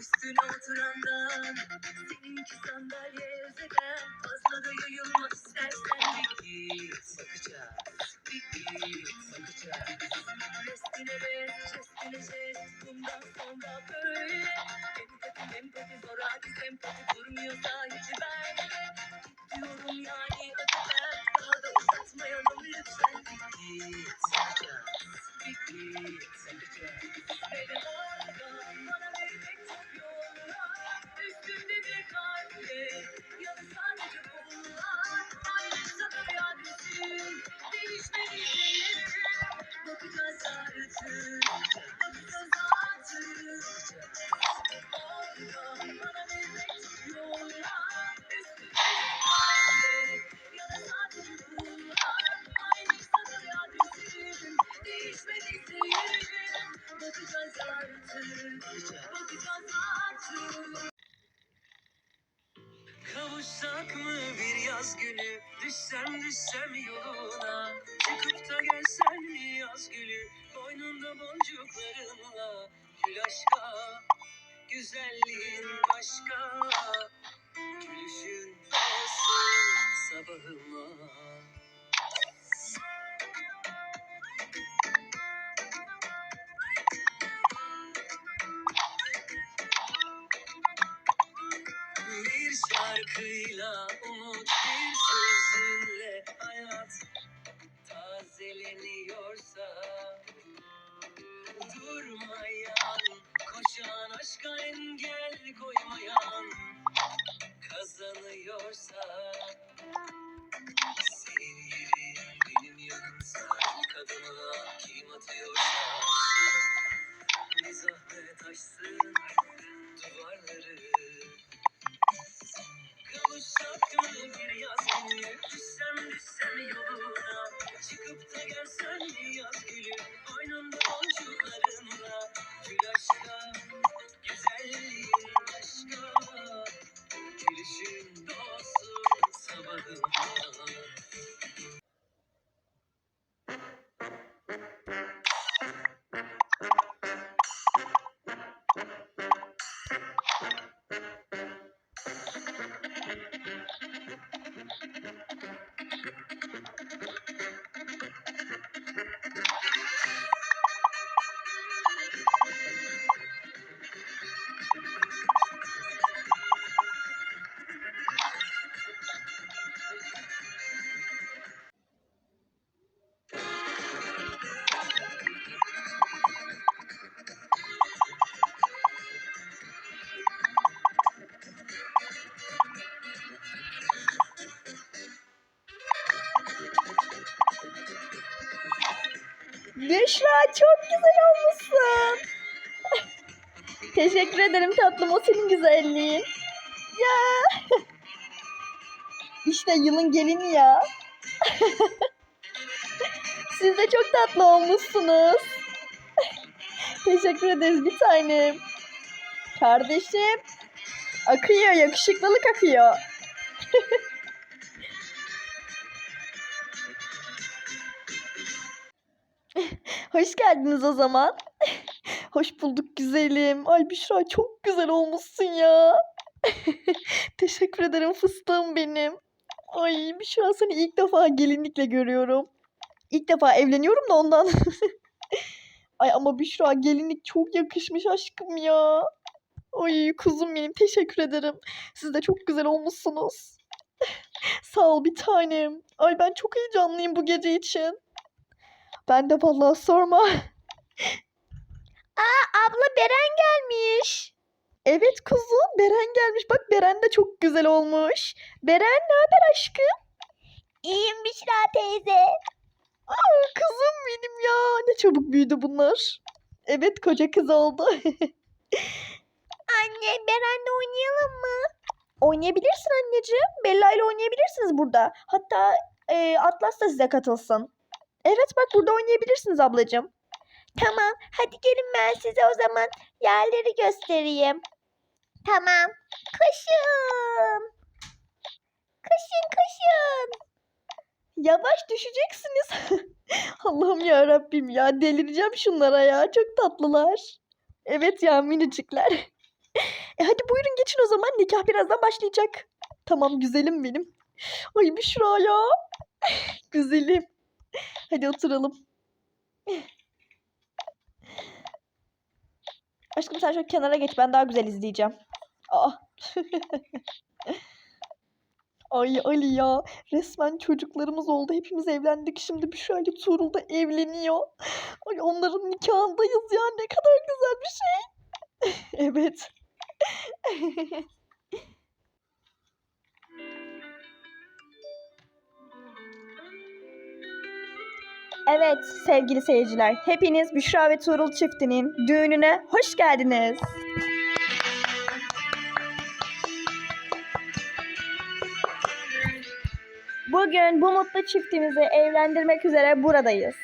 Üstüne oturandan Seninki sandalye özeden Fazla da yayılmak istersen Bir git bakacağız Bir git bakacağız Restine rest, restine jest Bundan sonra böyle Empati empati zoraki sempati Durmuyorsa hiç ben Diyorum yani hadi Daha da uzatmayalım lütfen. Bir git Kavuşsak mı bir yaz günü? Düşsem düşsem yoluna. Çıkıp da gelsen mi yaz gülü? Boynunda boncuklarınla Gül aşka Güzelliğin başka. Gülüşün olsun sabahıma aşka engel koymayan kazanıyorsa senin yerin benim yanımsa ilk adımı kim atıyorsa Teşekkür ederim tatlım o senin güzelliğin. Ya. İşte yılın gelini ya. Siz de çok tatlı olmuşsunuz. Teşekkür ederiz bir tanem. Kardeşim. Akıyor yakışıklılık akıyor. Hoş geldiniz o zaman. Hoş bulduk güzelim. Ay Büşra çok güzel olmuşsun ya. Teşekkür ederim fıstığım benim. Ay Büşra seni ilk defa gelinlikle görüyorum. İlk defa evleniyorum da ondan. Ay ama Büşra gelinlik çok yakışmış aşkım ya. Ay kuzum benim teşekkür ederim. Siz de çok güzel olmuşsunuz. Sağ ol bir tanem. Ay ben çok heyecanlıyım bu gece için. Ben de vallahi sorma. Abla Beren gelmiş. Evet kuzum Beren gelmiş. Bak Beren de çok güzel olmuş. Beren ne haber aşkım? İyiyim Büşra teyze. Aa kızım benim ya. Ne çabuk büyüdü bunlar. Evet koca kız oldu. Anne Beren'le oynayalım mı? Oynayabilirsin anneciğim. Bella ile oynayabilirsiniz burada. Hatta e, Atlas da size katılsın. Evet bak burada oynayabilirsiniz ablacığım. Tamam hadi gelin ben size o zaman yerleri göstereyim. Tamam. Koşun. Koşun koşun. Yavaş düşeceksiniz. Allah'ım ya Rabbim ya delireceğim şunlara ya. Çok tatlılar. Evet ya minicikler. E hadi buyurun geçin o zaman. Nikah birazdan başlayacak. Tamam güzelim benim. Ay Büşra ya. Güzelim. Hadi oturalım. Aşkım sen şöyle kenara geç. Ben daha güzel izleyeceğim. Aa. Ay Ali ya. Resmen çocuklarımız oldu. Hepimiz evlendik. Şimdi Büşra ile Tuğrul da evleniyor. Ay onların nikahındayız ya. Ne kadar güzel bir şey. evet. Evet sevgili seyirciler, hepiniz Büşra ve Tuğrul çiftinin düğününe hoş geldiniz. Bugün bu mutlu çiftimizi evlendirmek üzere buradayız.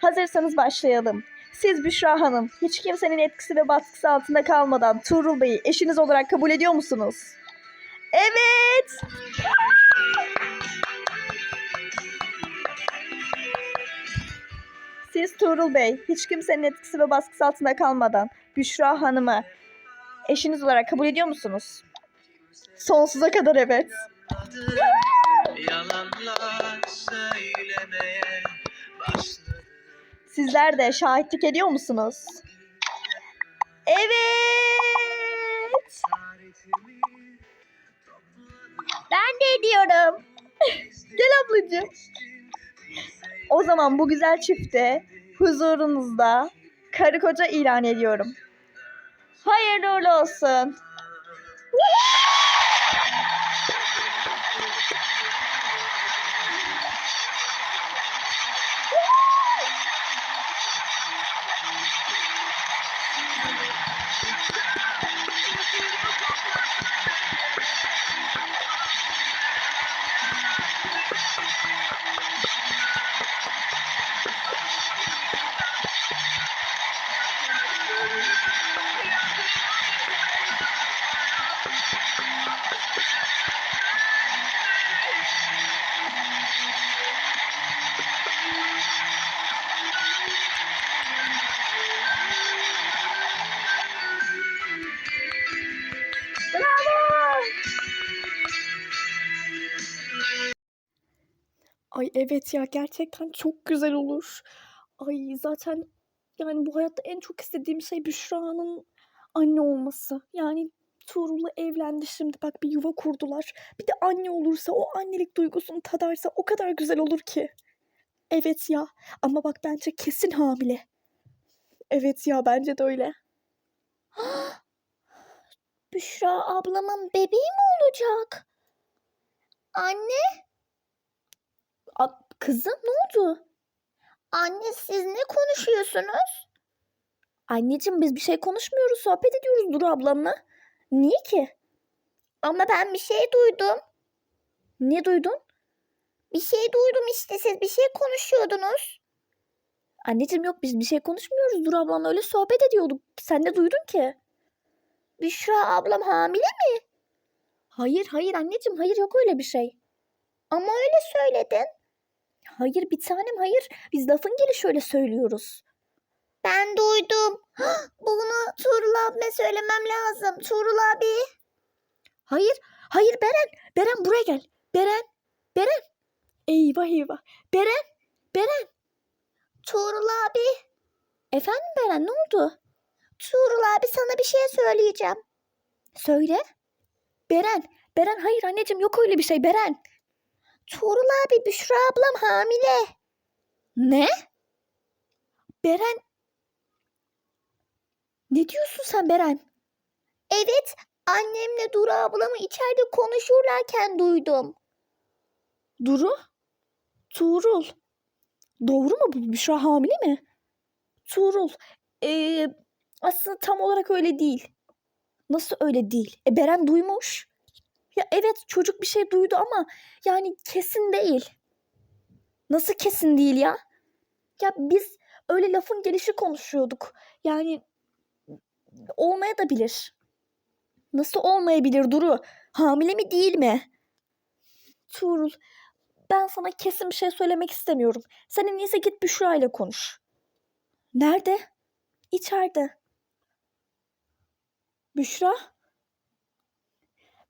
Hazırsanız başlayalım. Siz Büşra Hanım, hiç kimsenin etkisi ve baskısı altında kalmadan Tuğrul Bey'i eşiniz olarak kabul ediyor musunuz? Tuğrul Bey, hiç kimsenin etkisi ve baskısı altında kalmadan Büşra Hanım'ı eşiniz olarak kabul ediyor musunuz? Sonsuza kadar evet. Sizler de şahitlik ediyor musunuz? Evet. Ben de ediyorum. Gel ablacığım. O zaman bu güzel çifte huzurunuzda karı koca ilan ediyorum. Hayırlı uğurlu olsun. Evet ya gerçekten çok güzel olur. Ay zaten yani bu hayatta en çok istediğim şey Büşra'nın anne olması. Yani Tuğrul'la evlendi şimdi bak bir yuva kurdular. Bir de anne olursa o annelik duygusunu tadarsa o kadar güzel olur ki. Evet ya ama bak bence kesin hamile. Evet ya bence de öyle. Büşra ablamın bebeği mi olacak? Anne? Kızım ne oldu? Anne siz ne konuşuyorsunuz? Anneciğim biz bir şey konuşmuyoruz. Sohbet ediyoruz Duru ablamla. Niye ki? Ama ben bir şey duydum. Ne duydun? Bir şey duydum işte siz bir şey konuşuyordunuz. Anneciğim yok biz bir şey konuşmuyoruz. Duru ablamla öyle sohbet ediyorduk. Sen ne duydun ki? Büşra ablam hamile mi? Hayır hayır anneciğim hayır yok öyle bir şey. Ama öyle söyledin. Hayır bir tanem hayır. Biz lafın gelişi öyle söylüyoruz. Ben duydum. Bunu Tuğrul abime söylemem lazım. Tuğrul abi. Hayır, hayır Beren. Beren buraya gel. Beren, Beren. Eyvah eyvah. Beren, Beren. Tuğrul abi. Efendim Beren ne oldu? Tuğrul abi sana bir şey söyleyeceğim. Söyle. Beren, Beren hayır anneciğim yok öyle bir şey Beren. Tuğrul abi Büşra ablam hamile. Ne? Beren. Ne diyorsun sen Beren? Evet annemle Duru ablamı içeride konuşurlarken duydum. Duru? Tuğrul. Doğru mu bu? Büşra hamile mi? Tuğrul. Ee, aslında tam olarak öyle değil. Nasıl öyle değil? E Beren duymuş. Ya evet çocuk bir şey duydu ama yani kesin değil. Nasıl kesin değil ya? Ya biz öyle lafın gelişi konuşuyorduk. Yani olmaya da bilir. Nasıl olmayabilir Duru? Hamile mi değil mi? Tuğrul ben sana kesin bir şey söylemek istemiyorum. Sen en iyisi git Büşra ile konuş. Nerede? İçeride. Büşra?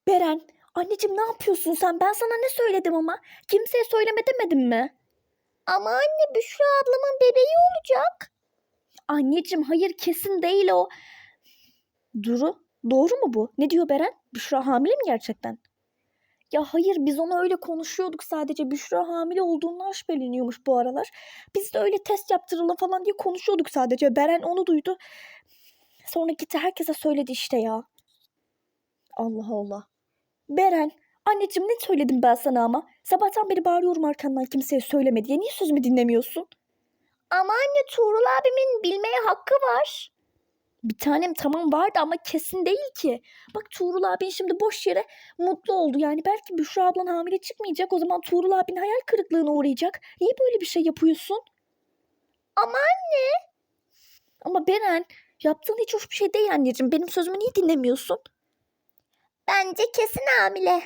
Beren, anneciğim ne yapıyorsun sen? Ben sana ne söyledim ama? Kimseye söyleme demedim mi? Ama anne Büşra ablamın bebeği olacak. Anneciğim hayır kesin değil o. Duru, doğru mu bu? Ne diyor Beren? Büşra hamile mi gerçekten? Ya hayır biz onu öyle konuşuyorduk sadece. Büşra hamile olduğundan şüpheleniyormuş bu aralar. Biz de öyle test yaptıralım falan diye konuşuyorduk sadece. Beren onu duydu. Sonra gitti herkese söyledi işte ya. Allah Allah. Beren, anneciğim ne söyledim ben sana ama? Sabahtan beri bağırıyorum arkandan kimseye söyleme diye. Niye sözümü dinlemiyorsun? Ama anne Tuğrul abimin bilmeye hakkı var. Bir tanem tamam vardı ama kesin değil ki. Bak Tuğrul abin şimdi boş yere mutlu oldu. Yani belki Büşra ablan hamile çıkmayacak. O zaman Tuğrul abin hayal kırıklığına uğrayacak. Niye böyle bir şey yapıyorsun? Ama anne. Ama Beren yaptığın hiç hoş bir şey değil anneciğim. Benim sözümü niye dinlemiyorsun? Bence kesin hamile.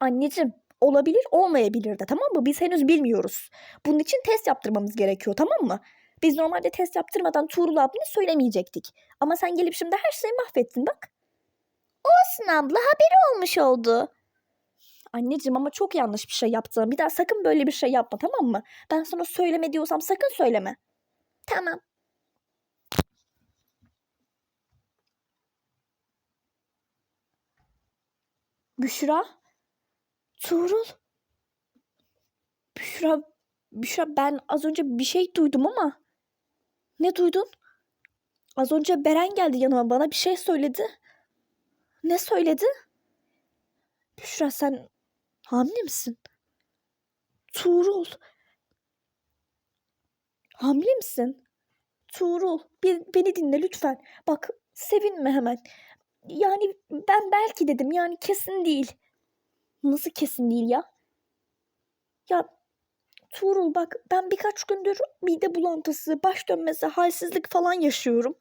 Anneciğim olabilir olmayabilir de tamam mı? Biz henüz bilmiyoruz. Bunun için test yaptırmamız gerekiyor tamam mı? Biz normalde test yaptırmadan Tuğrul abine söylemeyecektik. Ama sen gelip şimdi her şeyi mahvettin bak. Olsun abla haberi olmuş oldu. Anneciğim ama çok yanlış bir şey yaptın. Bir daha sakın böyle bir şey yapma tamam mı? Ben sana söyleme diyorsam sakın söyleme. Tamam. Büşra? Tuğrul? Büşra, Büşra ben az önce bir şey duydum ama. Ne duydun? Az önce Beren geldi yanıma bana bir şey söyledi. Ne söyledi? Büşra sen hamile misin? Tuğrul. Hamile misin? Tuğrul bir, beni dinle lütfen. Bak sevinme hemen. Yani ben belki dedim yani kesin değil. Nasıl kesin değil ya? Ya Tuğrul bak ben birkaç gündür mide bulantısı, baş dönmesi, halsizlik falan yaşıyorum.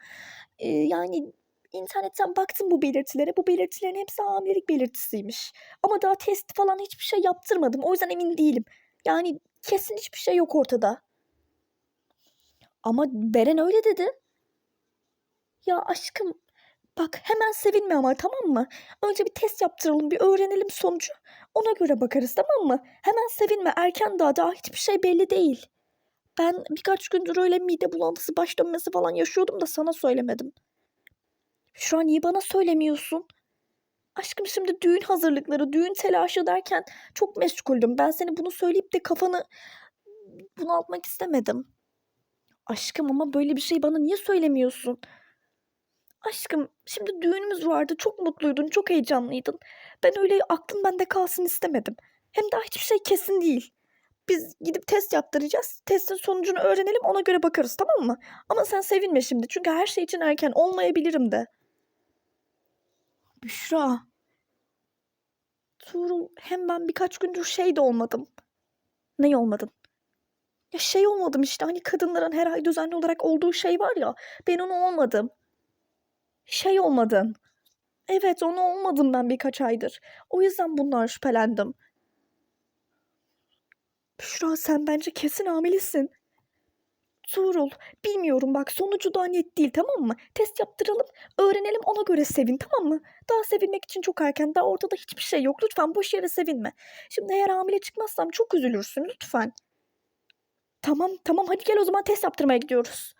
Ee, yani internetten baktım bu belirtilere. Bu belirtilerin hepsi hamilelik belirtisiymiş. Ama daha test falan hiçbir şey yaptırmadım. O yüzden emin değilim. Yani kesin hiçbir şey yok ortada. Ama Beren öyle dedi. Ya aşkım bak hemen sevinme ama tamam mı? Önce bir test yaptıralım, bir öğrenelim sonucu. Ona göre bakarız tamam mı? Hemen sevinme erken daha daha hiçbir şey belli değil. Ben birkaç gündür öyle mide bulantısı, baş dönmesi falan yaşıyordum da sana söylemedim. Şu an niye bana söylemiyorsun? Aşkım şimdi düğün hazırlıkları, düğün telaşı derken çok meşguldüm. Ben seni bunu söyleyip de kafanı bunaltmak istemedim. Aşkım ama böyle bir şey bana niye söylemiyorsun? Aşkım şimdi düğünümüz vardı. Çok mutluydun, çok heyecanlıydın. Ben öyle aklın bende kalsın istemedim. Hem daha hiçbir şey kesin değil. Biz gidip test yaptıracağız. Testin sonucunu öğrenelim ona göre bakarız tamam mı? Ama sen sevinme şimdi çünkü her şey için erken olmayabilirim de. Büşra. Tuğrul hem ben birkaç gündür şey de olmadım. Ne olmadın? Ya şey olmadım işte hani kadınların her ay düzenli olarak olduğu şey var ya. Ben onu olmadım. Şey olmadın. Evet onu olmadım ben birkaç aydır. O yüzden bundan şüphelendim. Büşra sen bence kesin hamilesin. Tuğrul bilmiyorum bak sonucu daha net değil tamam mı? Test yaptıralım öğrenelim ona göre sevin tamam mı? Daha sevinmek için çok erken daha ortada hiçbir şey yok lütfen boş yere sevinme. Şimdi eğer hamile çıkmazsam çok üzülürsün lütfen. Tamam tamam hadi gel o zaman test yaptırmaya gidiyoruz.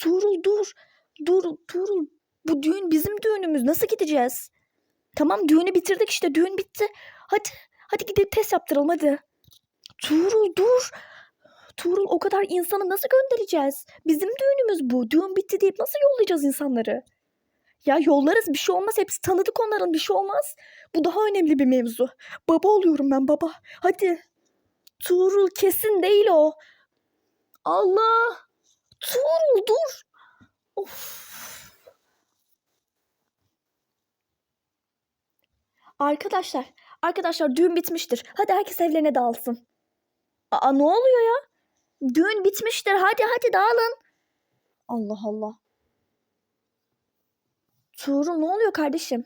Tuğrul dur. Dur Tuğrul bu düğün bizim düğünümüz. Nasıl gideceğiz? Tamam düğünü bitirdik işte. Düğün bitti. Hadi. Hadi gidip test yaptıralım hadi. Tuğrul dur. Tuğrul o kadar insanı nasıl göndereceğiz? Bizim düğünümüz bu. Düğün bitti deyip nasıl yollayacağız insanları? Ya yollarız bir şey olmaz. Hepsi tanıdık onların bir şey olmaz. Bu daha önemli bir mevzu. Baba oluyorum ben baba. Hadi. Tuğrul kesin değil o. Allah. Tuğrul dur. Of. Arkadaşlar, arkadaşlar düğün bitmiştir. Hadi herkes evlerine dağılsın. Aa ne oluyor ya? Düğün bitmiştir. Hadi hadi dağılın. Allah Allah. Tuğrul ne oluyor kardeşim?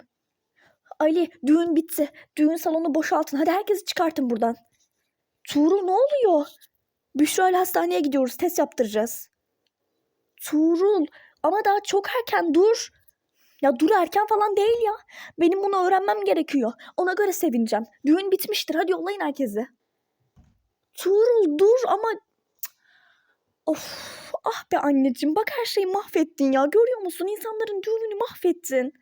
Ali düğün bitti. Düğün salonu boşaltın. Hadi herkesi çıkartın buradan. Tuğrul ne oluyor? Büşra ile hastaneye gidiyoruz. Test yaptıracağız. Tuğrul ama daha çok erken dur. Ya dur erken falan değil ya. Benim bunu öğrenmem gerekiyor. Ona göre sevineceğim. Düğün bitmiştir. Hadi yollayın herkesi. Tuğrul dur ama... Of ah be anneciğim bak her şeyi mahvettin ya. Görüyor musun? İnsanların düğününü mahvettin.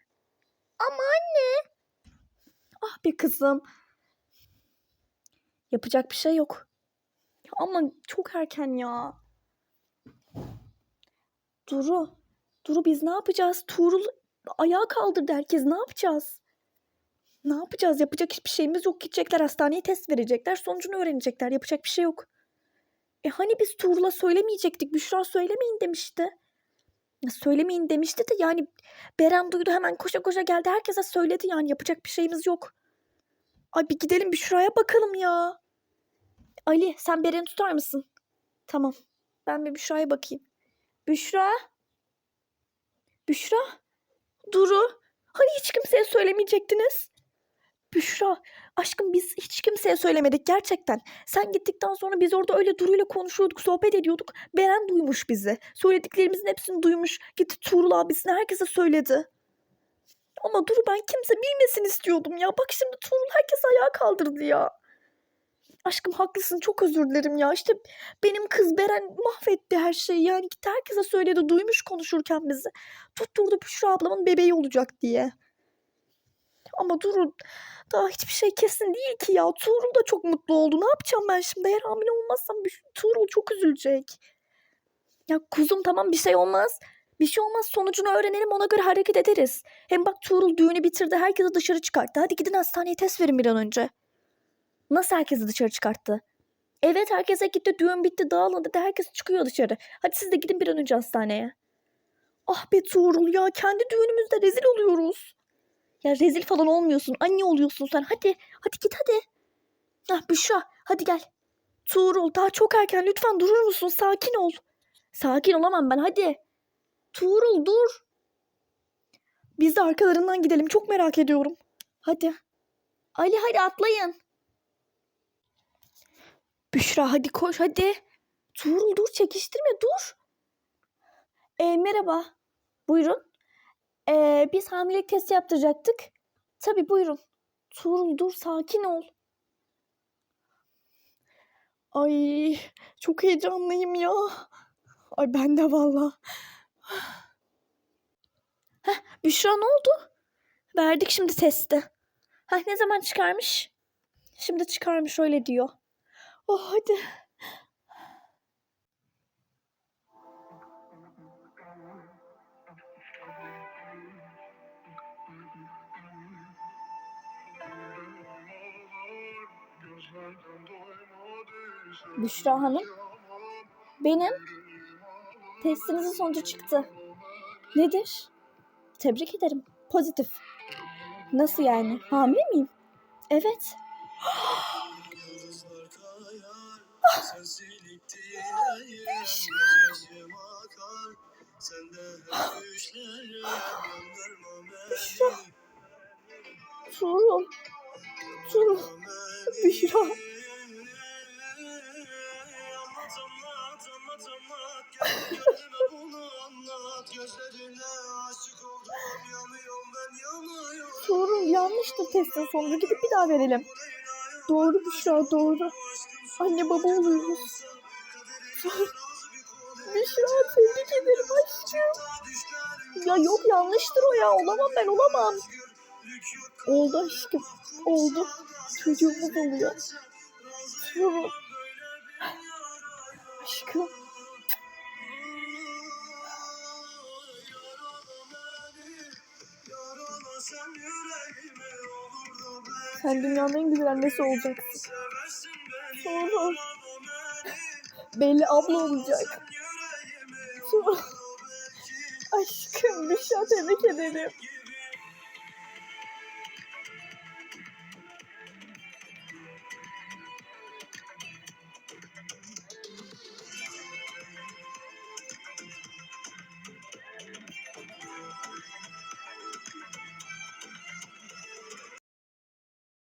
Ama anne. Ah be kızım. Yapacak bir şey yok. Ama çok erken ya. Duru. Duru biz ne yapacağız? Tuğrul ayağa kaldırdı herkes. Ne yapacağız? Ne yapacağız? Yapacak hiçbir şeyimiz yok. Gidecekler hastaneye test verecekler. Sonucunu öğrenecekler. Yapacak bir şey yok. E hani biz Tuğrul'a söylemeyecektik. Büşra söylemeyin demişti. Söylemeyin demişti de yani Beren duydu hemen koşa koşa geldi. Herkese söyledi yani yapacak bir şeyimiz yok. Ay bir gidelim Büşra'ya bakalım ya. Ali sen Beren'i tutar mısın? Tamam. Ben bir Büşra'ya bakayım. Büşra? Büşra? Duru? Hani hiç kimseye söylemeyecektiniz? Büşra, aşkım biz hiç kimseye söylemedik gerçekten. Sen gittikten sonra biz orada öyle Duru'yla konuşuyorduk, sohbet ediyorduk. Beren duymuş bizi. Söylediklerimizin hepsini duymuş. Gitti Tuğrul abisine herkese söyledi. Ama Duru ben kimse bilmesin istiyordum ya. Bak şimdi Tuğrul herkes ayağa kaldırdı ya. Aşkım haklısın çok özür dilerim ya. İşte benim kız Beren mahvetti her şeyi. Yani gitti herkese söyledi. Duymuş konuşurken bizi. Tutturdu Büşra ablamın bebeği olacak diye. Ama Duru daha hiçbir şey kesin değil ki ya. Tuğrul da çok mutlu oldu. Ne yapacağım ben şimdi? Eğer hamile olmazsam Tuğrul çok üzülecek. Ya kuzum tamam bir şey olmaz. Bir şey olmaz sonucunu öğrenelim ona göre hareket ederiz. Hem bak Tuğrul düğünü bitirdi herkesi dışarı çıkarttı. Hadi gidin hastaneye test verin bir an önce. Nasıl herkesi dışarı çıkarttı? Evet herkese gitti düğün bitti dağılın dedi herkes çıkıyor dışarı. Hadi siz de gidin bir an önce hastaneye. Ah be Tuğrul ya kendi düğünümüzde rezil oluyoruz. Ya rezil falan olmuyorsun anne oluyorsun sen hadi hadi git hadi. Ah Büşra hadi gel. Tuğrul daha çok erken lütfen durur musun sakin ol. Sakin olamam ben hadi. Tuğrul dur. Biz de arkalarından gidelim çok merak ediyorum. Hadi. Ali hadi atlayın. Büşra hadi koş hadi. Tuğrul dur çekiştirme dur. E, merhaba. Buyurun. E, biz hamilelik testi yaptıracaktık. Tabii buyurun. Tuğrul dur sakin ol. Ay çok heyecanlıyım ya. Ay ben de valla. Heh, Büşra ne oldu? Verdik şimdi testi. Heh, ne zaman çıkarmış? Şimdi çıkarmış öyle diyor. Oh hadi. Büşra Hanım. Benim. Testinizin sonucu çıktı. Nedir? Tebrik ederim. Pozitif. Nasıl yani? Hamile miyim? Evet. Yanıyorum ben yanıyorum. Tuğrul yanlıştır testin sonucu. Gidip bir daha verelim. Doğru Büşra doğru. Anne baba oluyoruz. Büşra tebrik ederim aşkım. Ya yok yanlıştır o ya. Olamam ben olamam. Oldu aşkım. Oldu. Çocuğumuz oluyor. Tuğrul. Aşkım. Sen dünyanın en güzel annesi olacaksın. Tuğrul. Belli abla olacak. Aşkım Büşra tebrik ederim.